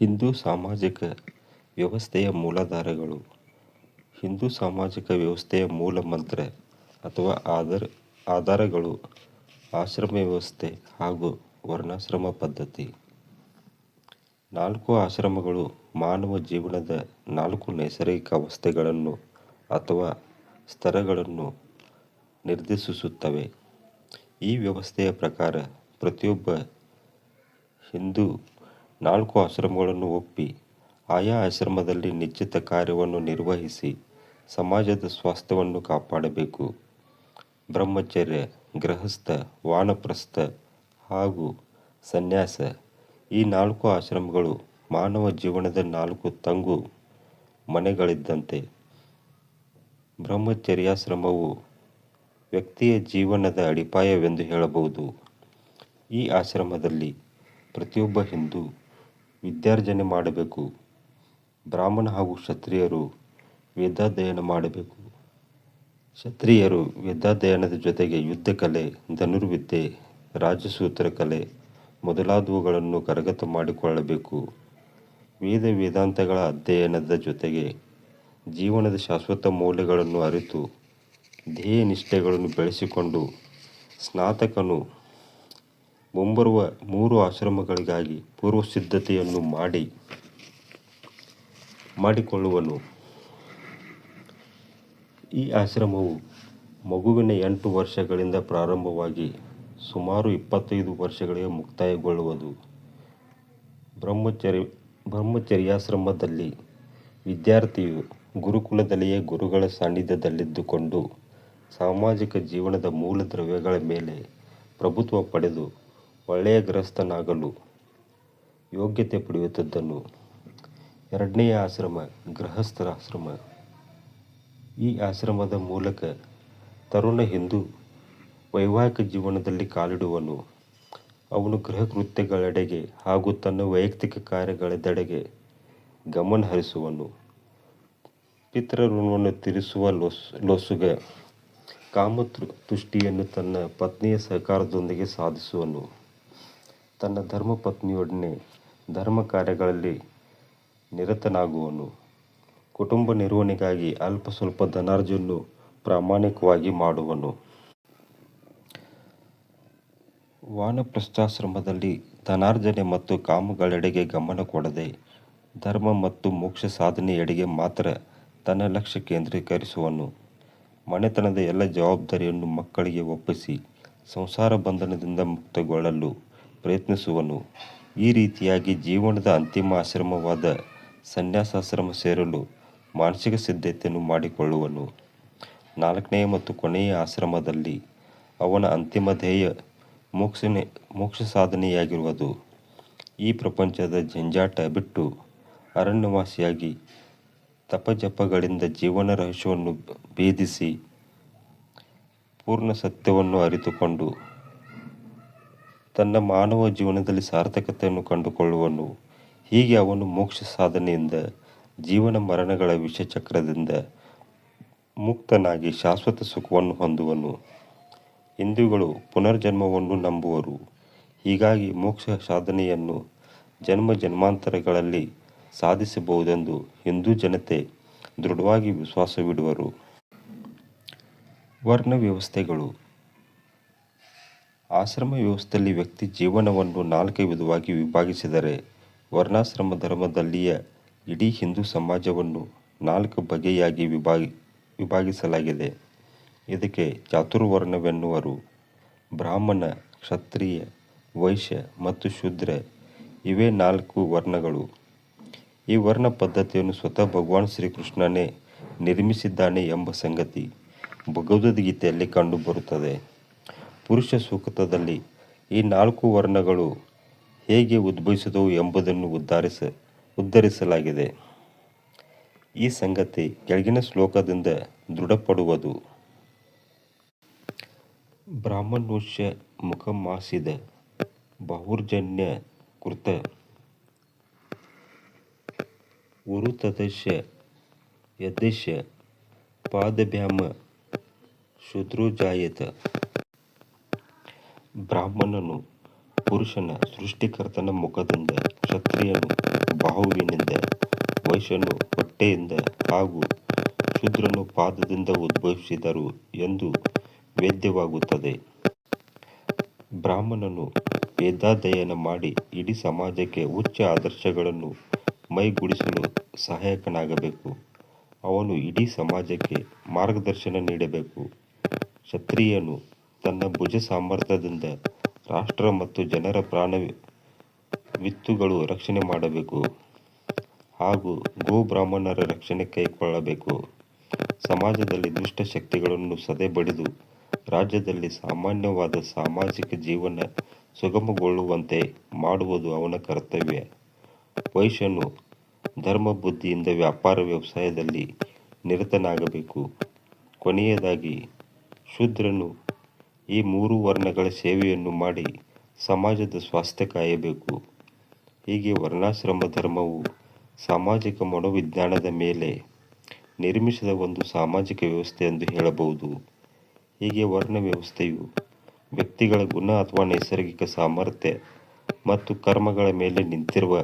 ಹಿಂದೂ ಸಾಮಾಜಿಕ ವ್ಯವಸ್ಥೆಯ ಮೂಲಾಧಾರಗಳು ಹಿಂದೂ ಸಾಮಾಜಿಕ ವ್ಯವಸ್ಥೆಯ ಮೂಲ ಮಂತ್ರ ಅಥವಾ ಆಧಾರಗಳು ಆಶ್ರಮ ವ್ಯವಸ್ಥೆ ಹಾಗೂ ವರ್ಣಾಶ್ರಮ ಪದ್ಧತಿ. ನಾಲ್ಕು ಆಶ್ರಮಗಳು ಮಾನವ ಜೀವನದ ನಾಲ್ಕು ನೈಸರ್ಗಿಕ ಅವಸ್ಥೆಗಳನ್ನು ಅಥವಾ ಸ್ತರಗಳನ್ನು ನಿರ್ದೇಶಿಸುತ್ತವೆ. ಈ ವ್ಯವಸ್ಥೆಯ ಪ್ರಕಾರ ಪ್ರತಿಯೊಬ್ಬ ಹಿಂದೂ ನಾಲ್ಕು ಆಶ್ರಮಗಳನ್ನು ಒಪ್ಪಿ ಆಯಾ ಆಶ್ರಮದಲ್ಲಿ ನಿಶ್ಚಿತ ಕಾರ್ಯವನ್ನು ನಿರ್ವಹಿಸಿ ಸಮಾಜದ ಸ್ವಾಸ್ಥ್ಯವನ್ನು ಕಾಪಾಡಬೇಕು. ಬ್ರಹ್ಮಚರ್ಯ, ಗೃಹಸ್ಥ, ವಾನಪ್ರಸ್ಥ ಹಾಗೂ ಸನ್ಯಾಸ ಈ ನಾಲ್ಕು ಆಶ್ರಮಗಳು ಮಾನವ ಜೀವನದ ನಾಲ್ಕು ತಂಗು ಮನೆಗಳಿದ್ದಂತೆ. ಬ್ರಹ್ಮಚರ್ಯಾಶ್ರಮವು ವ್ಯಕ್ತಿಯ ಜೀವನದ ಅಡಿಪಾಯವೆಂದು ಹೇಳಬಹುದು. ಈ ಆಶ್ರಮದಲ್ಲಿ ಪ್ರತಿಯೊಬ್ಬ ಹಿಂದೂ ವಿದ್ಯಾರ್ಜನೆ ಮಾಡಬೇಕು. ಬ್ರಾಹ್ಮಣ ಹಾಗೂ ಕ್ಷತ್ರಿಯರು ವೇದಾಧ್ಯಯನ ಮಾಡಬೇಕು. ಕ್ಷತ್ರಿಯರು ವೇದಾಧ್ಯಯನದ ಜೊತೆಗೆ ಯುದ್ಧಕಲೆ, ಧನುರ್ವಿದ್ಯೆ, ರಾಜಸೂತ್ರ ಕಲೆ ಮೊದಲಾದವುಗಳನ್ನು ಕರಗತ ಮಾಡಿಕೊಳ್ಳಬೇಕು. ವೇದ ವೇದಾಂತಗಳ ಅಧ್ಯಯನದ ಜೊತೆಗೆ ಜೀವನದ ಶಾಶ್ವತ ಮೌಲ್ಯಗಳನ್ನು ಅರಿತು ಧ್ಯೇಯ ನಿಷ್ಠೆಗಳನ್ನು ಬೆಳೆಸಿಕೊಂಡು ಸ್ನಾತಕನು ಮುಂಬರುವ ಮೂರು ಆಶ್ರಮಗಳಿಗಾಗಿ ಪೂರ್ವಸಿದ್ಧತೆಯನ್ನು ಮಾಡಿಕೊಳ್ಳುವನು. ಈ ಆಶ್ರಮವು ಮಗುವಿನ ಎಂಟು ವರ್ಷಗಳಿಂದ ಪ್ರಾರಂಭವಾಗಿ ಸುಮಾರು ಇಪ್ಪತ್ತೈದು ವರ್ಷಗಳಿಗೆ ಮುಕ್ತಾಯಗೊಳ್ಳುವುದು. ಬ್ರಹ್ಮಚರ್ಯಾಶ್ರಮದಲ್ಲಿ ವಿದ್ಯಾರ್ಥಿಯು ಗುರುಕುಲದಲ್ಲಿಯೇ ಗುರುಗಳ ಸಾನ್ನಿಧ್ಯದಲ್ಲಿದ್ದುಕೊಂಡು ಸಾಮಾಜಿಕ ಜೀವನದ ಮೂಲ ದ್ರವ್ಯಗಳ ಮೇಲೆ ಪ್ರಭುತ್ವ ಪಡೆದು ಒಳ್ಳೆಯ ಗೃಹಸ್ಥನಾಗಲು ಯೋಗ್ಯತೆ ಪಡೆಯುತ್ತಿದ್ದನು. ಎರಡನೆಯ ಆಶ್ರಮ, ಗೃಹಸ್ಥರ ಆಶ್ರಮ ಈ ಆಶ್ರಮದ ಮೂಲಕ ತರುಣ ಹಿಂದೂ ವೈವಾಹಿಕ ಜೀವನದಲ್ಲಿ ಕಾಲಿಡುವನು. ಅವನು ಗೃಹಕೃತ್ಯಗಳೆಡೆಗೆ ಹಾಗೂ ತನ್ನ ವೈಯಕ್ತಿಕ ಕಾರ್ಯಗಳೆಡೆಗೆ ಗಮನ ಹರಿಸುವನು. ಪಿತೃಋಣವನ್ನು ತೀರಿಸುವ ಲೋಸುಗ ಕಾಮತುಷ್ಟಿಯನ್ನು ತನ್ನ ಪತ್ನಿಯ ಸಹಕಾರದೊಂದಿಗೆ ಸಾಧಿಸುವನು. ತನ್ನ ಧರ್ಮಪತ್ನಿಯೊಡನೆ ಧರ್ಮಕಾರ್ಯಗಳಲ್ಲಿ ನಿರತನಾಗುವನು. ಕುಟುಂಬ ನಿರ್ವಹಣೆಗಾಗಿ ಅಲ್ಪ ಸ್ವಲ್ಪ ಧನಾರ್ಜನೆಯನ್ನು ಪ್ರಾಮಾಣಿಕವಾಗಿ ಮಾಡುವನು. ವಾನಪ್ರಸ್ಥಾಶ್ರಮದಲ್ಲಿ ಧನಾರ್ಜನೆ ಮತ್ತು ಕಾಮಗಳೆಡೆಗೆ ಗಮನ ಕೊಡದೆ ಧರ್ಮ ಮತ್ತು ಮೋಕ್ಷ ಸಾಧನೆಯೆಡೆಗೆ ಮಾತ್ರ ತನ್ನ ಲಕ್ಷ್ಯ ಕೇಂದ್ರೀಕರಿಸುವನು. ಮನೆತನದ ಎಲ್ಲ ಜವಾಬ್ದಾರಿಯನ್ನು ಮಕ್ಕಳಿಗೆ ಒಪ್ಪಿಸಿ, ಸಂಸಾರ ಬಂಧನದಿಂದ ಮುಕ್ತಗೊಳ್ಳಲು ಪ್ರಯತ್ನಿಸುವನು. ಈ ರೀತಿಯಾಗಿ ಜೀವನದ ಅಂತಿಮ ಆಶ್ರಮವಾದ ಸನ್ಯಾಸಾಶ್ರಮ ಸೇರಲು ಮಾನಸಿಕ ಸಿದ್ಧತೆಯನ್ನು ಮಾಡಿಕೊಳ್ಳುವನು. ನಾಲ್ಕನೆಯ ಮತ್ತು ಕೊನೆಯ ಆಶ್ರಮದಲ್ಲಿ ಅವನ ಅಂತಿಮ ಧ್ಯೇಯ ಮೋಕ್ಷ ಮೋಕ್ಷ ಸಾಧನೆಯಾಗಿರುವುದು ಈ ಪ್ರಪಂಚದ ಜಂಜಾಟ ಬಿಟ್ಟು ಅರಣ್ಯವಾಸಿಯಾಗಿ ತಪಜಪಗಳಿಂದ ಜೀವನ ರಹಸ್ಯವನ್ನು ಭೇದಿಸಿ ಪೂರ್ಣ ಸತ್ಯವನ್ನು ಅರಿತುಕೊಂಡು ತನ್ನ ಮಾನವ ಜೀವನದಲ್ಲಿ ಸಾರ್ಥಕತೆಯನ್ನು ಕಂಡುಕೊಳ್ಳುವನು. ಹೀಗೆ ಅವನು ಮೋಕ್ಷ ಸಾಧನೆಯಿಂದ, ಜೀವನ ಮರಣಗಳ ವಿಷಚಕ್ರದಿಂದ ಮುಕ್ತನಾಗಿ ಶಾಶ್ವತ ಸುಖವನ್ನು ಹೊಂದುವನು. ಹಿಂದೂಗಳು ಪುನರ್ಜನ್ಮವನ್ನು ನಂಬುವರು. ಹೀಗಾಗಿ ಮೋಕ್ಷ ಸಾಧನೆಯನ್ನು ಜನ್ಮ ಜನ್ಮಾಂತರಗಳಲ್ಲಿ ಸಾಧಿಸಬಹುದೆಂದು ಹಿಂದೂ ಜನತೆ ದೃಢವಾಗಿ ವಿಶ್ವಾಸವಿಡುವರು. ವರ್ಣ ವ್ಯವಸ್ಥೆಗಳು ಆಶ್ರಮ ವ್ಯವಸ್ಥೆಯಲ್ಲಿ ವ್ಯಕ್ತಿ ಜೀವನವನ್ನು ನಾಲ್ಕು ವಿಧವಾಗಿ ವಿಭಾಗಿಸಿದರೆ ವರ್ಣಾಶ್ರಮ ಧರ್ಮದಲ್ಲಿಯ ಇಡೀ ಹಿಂದೂ ಸಮಾಜವನ್ನು ನಾಲ್ಕು ಬಗೆಯಾಗಿ ವಿಭಾಗಿಸಲಾಗಿದೆ. ಇದಕ್ಕೆ ಚಾತುರ್ವರ್ಣವೆನ್ನುವರು ಬ್ರಾಹ್ಮಣ, ಕ್ಷತ್ರಿಯ, ವೈಶ್ಯ ಮತ್ತು ಶೂದ್ರ ಇವೇ ನಾಲ್ಕು ವರ್ಣಗಳು. ಈ ವರ್ಣ ಪದ್ಧತಿಯನ್ನು ಸ್ವತಃ ಭಗವಾನ್ ಶ್ರೀಕೃಷ್ಣನೇ ನಿರ್ಮಿಸಿದ್ದಾನೆ ಎಂಬ ಸಂಗತಿ ಭಗವದ್ಗೀತೆಯಲ್ಲಿ ಕಂಡುಬರುತ್ತದೆ. ಪುರುಷ ಸೂಕ್ತದಲ್ಲಿ ಈ ನಾಲ್ಕು ವರ್ಣಗಳು ಹೇಗೆ ಉದ್ಭವಿಸಿದವು ಎಂಬುದನ್ನು ಉದ್ಧರಿಸ ಉದ್ಧರಿಸಲಾಗಿದೆ. ಈ ಸಂಗತಿ ಕೆಳಗಿನ ಶ್ಲೋಕದಿಂದ ದೃಢಪಡುವುದು. ಬ್ರಾಹ್ಮಣೋಷ್ಯ ಮುಖಮಾಸಿದ ಬಾಹುರ್ಜನ್ಯ ಕೃತ ಉರುತದಶ ಯದಶ ಪಾದಭ್ಯಾಮ ಶುದ್ರುಜಾಯತ ಶೂದ್ರೋ ಜಾಯೇತ್. ಬ್ರಾಹ್ಮಣನು ಪುರುಷನ ಸೃಷ್ಟಿಕರ್ತನ ಮುಖದಿಂದ ಕ್ಷತ್ರಿಯನು ಬಾಹುವಿನಿಂದ, ವೈಶ್ಯನು ಹೊಟ್ಟೆಯಿಂದ ಹಾಗೂ ಶೂದ್ರನು ಪಾದದಿಂದ ಉದ್ಭವಿಸಿದರು ಎಂದು ವೇದ್ಯವಾಗುತ್ತದೆ. ಬ್ರಾಹ್ಮಣನು ವೇದಾಧ್ಯಯನ ಮಾಡಿ ಇಡೀ ಸಮಾಜಕ್ಕೆ ಉಚ್ಚ ಆದರ್ಶಗಳನ್ನು ಮೈಗೂಡಿಸಲು ಸಹಾಯಕನಾಗಬೇಕು. ಅವನು ಇಡೀ ಸಮಾಜಕ್ಕೆ ಮಾರ್ಗದರ್ಶನ ನೀಡಬೇಕು. ಕ್ಷತ್ರಿಯನು ತನ್ನ ಭುಜ ಸಾಮರ್ಥ್ಯದಿಂದ ರಾಷ್ಟ್ರ ಮತ್ತು ಜನರ ಪ್ರಾಣ ವಿತ್ತುಗಳು ರಕ್ಷಣೆ ಮಾಡಬೇಕು ಹಾಗೂ ಗೋ ಬ್ರಾಹ್ಮಣರ ರಕ್ಷಣೆ ಕೈಗೊಳ್ಳಬೇಕು ಸಮಾಜದಲ್ಲಿ ದುಷ್ಟ ಶಕ್ತಿಗಳನ್ನು ಸದೆ ಬಡಿದು ರಾಜ್ಯದಲ್ಲಿ ಸಾಮಾನ್ಯವಾದ ಸಾಮಾಜಿಕ ಜೀವನ ಸುಗಮಗೊಳ್ಳುವಂತೆ ಮಾಡುವುದು ಅವನ ಕರ್ತವ್ಯ. ವೈಶ್ಯನು ಧರ್ಮ ಬುದ್ಧಿಯಿಂದ ವ್ಯಾಪಾರ ವ್ಯವಸಾಯದಲ್ಲಿ ನಿರತನಾಗಬೇಕು. ಕೊನೆಯದಾಗಿ ಶೂದ್ರನು ಈ ಮೂರು ವರ್ಣಗಳ ಸೇವೆಯನ್ನು ಮಾಡಿ ಸಮಾಜದ ಸ್ವಾಸ್ಥ್ಯ ಕಾಯಬೇಕು. ಹೀಗೆ ವರ್ಣಾಶ್ರಮ ಧರ್ಮವು ಸಾಮಾಜಿಕ ಮನೋವಿಜ್ಞಾನದ ಮೇಲೆ ನಿರ್ಮಿಸಿದ ಒಂದು ಸಾಮಾಜಿಕ ವ್ಯವಸ್ಥೆ ಎಂದು ಹೇಳಬಹುದು. ಹೀಗೆ ವರ್ಣ ವ್ಯವಸ್ಥೆಯು ವ್ಯಕ್ತಿಗಳ ಗುಣ ಅಥವಾ ನೈಸರ್ಗಿಕ ಸಾಮರ್ಥ್ಯ ಮತ್ತು ಕರ್ಮಗಳ ಮೇಲೆ ನಿಂತಿರುವ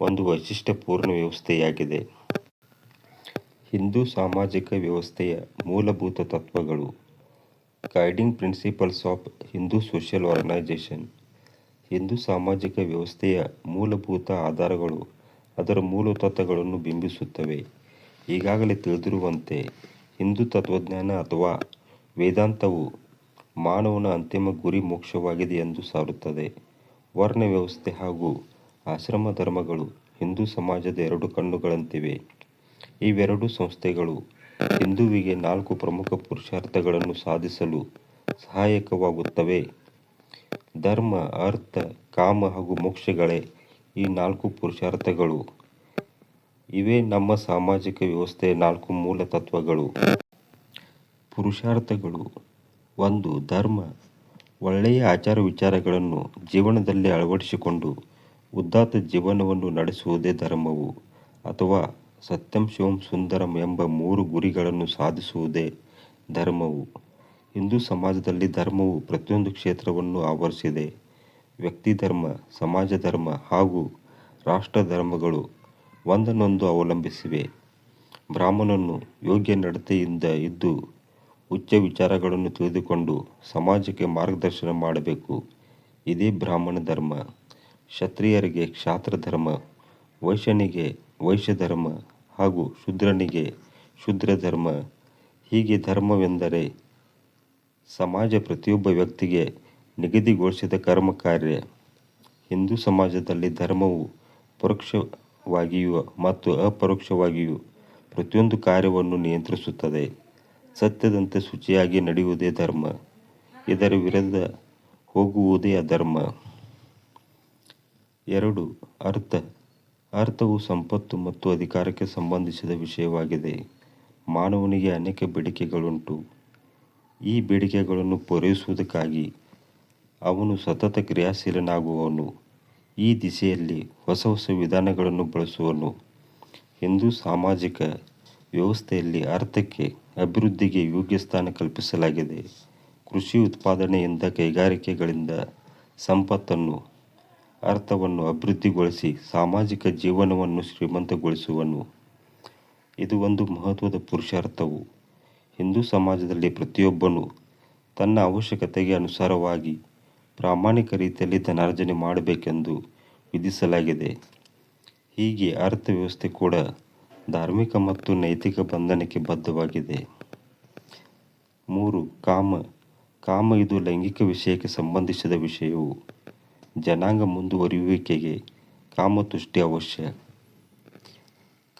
ಒಂದು ವೈಶಿಷ್ಟ್ಯಪೂರ್ಣ ವ್ಯವಸ್ಥೆಯಾಗಿದೆ. ಹಿಂದೂ ಸಾಮಾಜಿಕ ವ್ಯವಸ್ಥೆಯ ಮೂಲಭೂತ ತತ್ವಗಳು guiding principles of Hindu social organisation Hindu ಸಾಮಾಜಿಕ ವ್ಯವಸ್ಥೆಯ ಮೂಲಭೂತ ಆಧಾರಗಳು ಅದರ ಮೂಲ ತತ್ವಗಳನ್ನು ಬಿಂಬಿಸುತ್ತವೆ. ಈಗಾಗಲೇ ತಿಳಿದಿರುವಂತೆ, ಹಿಂದೂ ತತ್ವಜ್ಞಾನ ಅಥವಾ ವೇದಾಂತವು ಮಾನವನ ಅಂತಿಮ ಗುರಿ ಮೋಕ್ಷವಾಗಿದೆ ಎಂದು ಸಾರುತ್ತದೆ. ವರ್ಣ ವ್ಯವಸ್ಥೆ ಹಾಗೂ ಆಶ್ರಮ ಧರ್ಮಗಳು ಹಿಂದೂ ಸಮಾಜದ ಎರಡು ಕಣ್ಣುಗಳಂತಿವೆ. ಇವೆರಡೂ ಸಂಸ್ಥೆಗಳು ಹಿಂದುವಿಗೆ ನಾಲ್ಕು ಪ್ರಮುಖ ಪುರುಷಾರ್ಥಗಳನ್ನು ಸಾಧಿಸಲು ಸಹಾಯಕವಾಗುತ್ತವೆ. ಧರ್ಮ, ಅರ್ಥ, ಕಾಮ ಹಾಗೂ ಮೋಕ್ಷಗಳೇ ಈ ನಾಲ್ಕು ಪುರುಷಾರ್ಥಗಳು. ಇವೇ ನಮ್ಮ ಸಾಮಾಜಿಕ ವ್ಯವಸ್ಥೆಯ ನಾಲ್ಕು ಮೂಲ ತತ್ವಗಳು. ಪುರುಷಾರ್ಥಗಳು ಒಂದು, ಧರ್ಮ, ಒಳ್ಳೆಯ ಆಚಾರ ವಿಚಾರಗಳನ್ನು ಜೀವನದಲ್ಲಿ ಅಳವಡಿಸಿಕೊಂಡು ಉದಾತ್ತ ಜೀವನವನ್ನು ನಡೆಸುವುದೇ ಧರ್ಮವು ಅಥವಾ ಸತ್ಯಂ ಶಿವಂ ಸುಂದರಂ ಎಂಬ ಮೂರು ಗುರಿಗಳನ್ನು ಸಾಧಿಸುವುದೇ ಧರ್ಮವು. ಹಿಂದೂ ಸಮಾಜದಲ್ಲಿ ಧರ್ಮವು ಪ್ರತಿಯೊಂದು ಕ್ಷೇತ್ರವನ್ನು ಆವರಿಸಿದೆ. ವ್ಯಕ್ತಿ ಧರ್ಮ, ಸಮಾಜ ಧರ್ಮ ಹಾಗೂ ರಾಷ್ಟ್ರ ಧರ್ಮಗಳು ಒಂದನ್ನೊಂದು ಅವಲಂಬಿಸಿವೆ. ಬ್ರಾಹ್ಮಣನು ಯೋಗ್ಯ ನಡತೆಯಿಂದ ಇದ್ದು ಉಚ್ಚ ವಿಚಾರಗಳನ್ನು ತಿಳಿದುಕೊಂಡು ಸಮಾಜಕ್ಕೆ ಮಾರ್ಗದರ್ಶನ ಮಾಡಬೇಕು. ಇದೇ ಬ್ರಾಹ್ಮಣ ಧರ್ಮ. ಕ್ಷತ್ರಿಯರಿಗೆ ಕ್ಷಾತ್ರ ಧರ್ಮ, ವೈಶ್ಯನಿಗೆ ವೈಶ್ಯ ಧರ್ಮ ಹಾಗೂ ಶೂದ್ರನಿಗೆ ಶುದ್ರ ಧರ್ಮ. ಹೀಗೆ ಧರ್ಮವೆಂದರೆ ಸಮಾಜ ಪ್ರತಿಯೊಬ್ಬ ವ್ಯಕ್ತಿಗೆ ನಿಗದಿಗೊಳಿಸಿದ ಕರ್ಮ ಕಾರ್ಯ ಹಿಂದೂ ಸಮಾಜದಲ್ಲಿ ಧರ್ಮವು ಪರೋಕ್ಷವಾಗಿಯೂ ಮತ್ತು ಅಪರೋಕ್ಷವಾಗಿಯೂ ಪ್ರತಿಯೊಂದು ಕಾರ್ಯವನ್ನು ನಿಯಂತ್ರಿಸುತ್ತದೆ. ಸತ್ಯದಂತೆ ಶುಚಿಯಾಗಿ ನಡೆಯುವುದೇ ಧರ್ಮ. ಇದರ ವಿರುದ್ಧ ಹೋಗುವುದೇ ಅಧರ್ಮ. ಎರಡು ಅರ್ಥ. ಅರ್ಥವು ಸಂಪತ್ತು ಮತ್ತು ಅಧಿಕಾರಕ್ಕೆ ಸಂಬಂಧಿಸಿದ ವಿಷಯವಾಗಿದೆ. ಮಾನವನಿಗೆ ಅನೇಕ ಬೇಡಿಕೆಗಳುಂಟು. ಈ ಬೇಡಿಕೆಗಳನ್ನು ಪೂರೈಸುವುದಕ್ಕಾಗಿ ಅವನು ಸತತ ಕ್ರಿಯಾಶೀಲನಾಗುವನು ಈ ದಿಸೆಯಲ್ಲಿ ಹೊಸ ಹೊಸ ವಿಧಾನಗಳನ್ನು ಬಳಸುವನು ಹಿಂದೂ ಸಾಮಾಜಿಕ ವ್ಯವಸ್ಥೆಯಲ್ಲಿ ಅರ್ಥಕ್ಕೆ, ಅಭಿವೃದ್ಧಿಗೆ ಯೋಗ್ಯ ಸ್ಥಾನ ಕಲ್ಪಿಸಲಾಗಿದೆ. ಕೃಷಿ ಉತ್ಪಾದನೆಯಿಂದ ಕೈಗಾರಿಕೆಗಳಿಂದ ಸಂಪತ್ತನ್ನು ಅರ್ಥವನ್ನು ಅಭಿವೃದ್ಧಿಗೊಳಿಸಿ ಸಾಮಾಜಿಕ ಜೀವನವನ್ನು ಶ್ರೀಮಂತಗೊಳಿಸುವನು. ಇದು ಒಂದು ಮಹತ್ವದ ಪುರುಷಾರ್ಥವು. ಹಿಂದೂ ಸಮಾಜದಲ್ಲಿ ಪ್ರತಿಯೊಬ್ಬನು ತನ್ನ ಅವಶ್ಯಕತೆಗೆ ಅನುಸಾರವಾಗಿ ಪ್ರಾಮಾಣಿಕ ರೀತಿಯಲ್ಲಿ ಧನಾರ್ಜನೆ ಮಾಡಬೇಕೆಂದು ವಿಧಿಸಲಾಗಿದೆ. ಹೀಗೆ ಅರ್ಥವ್ಯವಸ್ಥೆ ಕೂಡ ಧಾರ್ಮಿಕ ಮತ್ತು ನೈತಿಕ ಬಂಧನಕ್ಕೆ ಬದ್ಧವಾಗಿದೆ. ಮೂರು, ಕಾಮ. ಕಾಮ ಇದು ಲೈಂಗಿಕ ವಿಷಯಕ್ಕೆ ಸಂಬಂಧಿಸಿದ ವಿಷಯವು. ಜನಾಂಗ ಮುಂದುವರಿಯುವಿಕೆಗೆ ಕಾಮತುಷ್ಟಿ ಅವಶ್ಯ.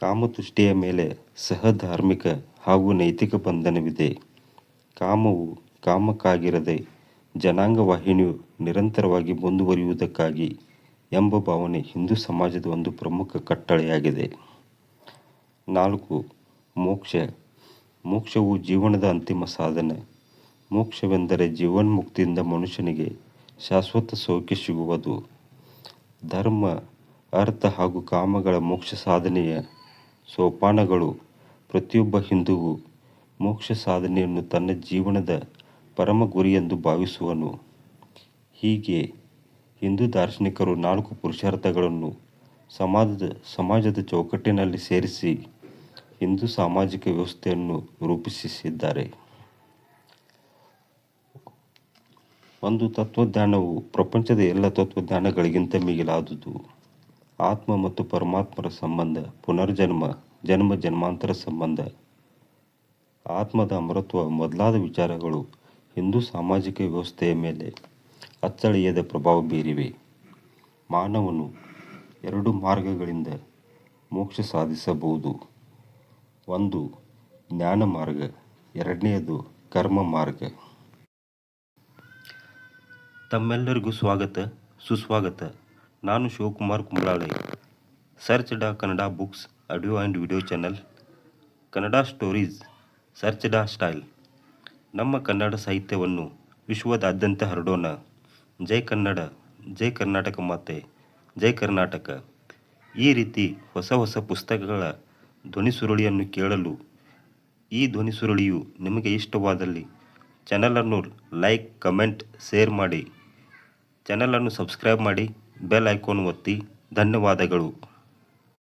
ಕಾಮತುಷ್ಟಿಯ ಮೇಲೆ ಸಹಧಾರ್ಮಿಕ ಹಾಗೂ ನೈತಿಕ ಬಂಧನವಿದೆ. ಕಾಮವು ಕಾಮಕ್ಕಾಗಿರದೆ ಜನಾಂಗ ವಾಹಿನಿಯು ನಿರಂತರವಾಗಿ ಮುಂದುವರಿಯುವುದಕ್ಕಾಗಿ ಎಂಬ ಭಾವನೆ ಹಿಂದೂ ಸಮಾಜದ ಒಂದು ಪ್ರಮುಖ ಕಟ್ಟಳೆಯಾಗಿದೆ. ನಾಲ್ಕು, ಮೋಕ್ಷ. ಮೋಕ್ಷವು ಜೀವನದ ಅಂತಿಮ ಸಾಧನೆ. ಮೋಕ್ಷವೆಂದರೆ ಜೀವನ್ಮುಕ್ತಿಯಿಂದ ಮನುಷ್ಯನಿಗೆ ಶಾಶ್ವತ ಸೌಖ್ಯ ಸಿಗುವುದು. ಧರ್ಮ, ಅರ್ಥ ಹಾಗೂ ಕಾಮಗಳ ಮೋಕ್ಷ ಸಾಧನೆಯ ಸೋಪಾನಗಳು ಪ್ರತಿಯೊಬ್ಬ ಹಿಂದೂವು ಮೋಕ್ಷ ಸಾಧನೆಯನ್ನು ತನ್ನ ಜೀವನದ ಪರಮ ಗುರಿಯೆಂದು ಭಾವಿಸುವನು. ಹೀಗೆ ಹಿಂದೂ ದಾರ್ಶನಿಕರು ನಾಲ್ಕು ಪುರುಷಾರ್ಥಗಳನ್ನು ಸಮಾಜದ ಸಮಾಜದ ಚೌಕಟ್ಟಿನಲ್ಲಿ ಸೇರಿಸಿ ಹಿಂದೂ ಸಾಮಾಜಿಕ ವ್ಯವಸ್ಥೆಯನ್ನು ರೂಪಿಸಿದ್ದಾರೆ ಒಂದು ತತ್ವಜ್ಞಾನವು ಪ್ರಪಂಚದ ಎಲ್ಲ ತತ್ವಜ್ಞಾನಗಳಿಗಿಂತ ಮಿಗಿಲಾದುದು. ಆತ್ಮ ಮತ್ತು ಪರಮಾತ್ಮರ ಸಂಬಂಧ, ಪುನರ್ಜನ್ಮ, ಜನ್ಮ, ಜನ್ಮಾಂತರ ಸಂಬಂಧ. ಆತ್ಮದ ಅಮರತ್ವ ಮೊದಲಾದ ವಿಚಾರಗಳು ಹಿಂದೂ ಸಾಮಾಜಿಕ ವ್ಯವಸ್ಥೆಯ ಮೇಲೆ ಅಚ್ಚಳಿಯದ ಪ್ರಭಾವ ಬೀರಿವೆ. ಮಾನವನು ಎರಡು ಮಾರ್ಗಗಳಿಂದ ಮೋಕ್ಷ ಸಾಧಿಸಬಹುದು. ಒಂದು ಜ್ಞಾನ ಮಾರ್ಗ, ಎರಡನೆಯದು ಕರ್ಮ ಮಾರ್ಗ. ತಮ್ಮೆಲ್ಲರಿಗೂ ಸ್ವಾಗತ, ಸುಸ್ವಾಗತ. ನಾನು Shivakumar Kumbrale. Search the Kannada books audio and video channel Kannada stories search the style ನಮ್ಮ ಕನ್ನಡ ಸಾಹಿತ್ಯವನ್ನು ವಿಶ್ವದಾದ್ಯಂತ ಹರಡೋಣ. ಜೈ ಕನ್ನಡ, ಜೈ ಕರ್ನಾಟಕ ಮಾತೆ, ಜೈ ಕರ್ನಾಟಕ. ಈ ರೀತಿ ಹೊಸ ಹೊಸ ಪುಸ್ತಕಗಳ ಧ್ವನಿ ಸುರುಳಿಯನ್ನು ಕೇಳಲು ಈ ಧ್ವನಿ ಸುರುಳಿಯು ನಿಮಗೆ ಇಷ್ಟವಾದಲ್ಲಿ ಚಾನಲನ್ನು ಲೈಕ್ ಕಮೆಂಟ್ ಶೇರ್ ಮಾಡಿ. ಚಾನಲನ್ನು ಸಬ್ಸ್ಕ್ರೈಬ್ ಮಾಡಿ ಬೆಲ್ ಐಕಾನ್ ಒತ್ತಿ ಧನ್ಯವಾದಗಳು.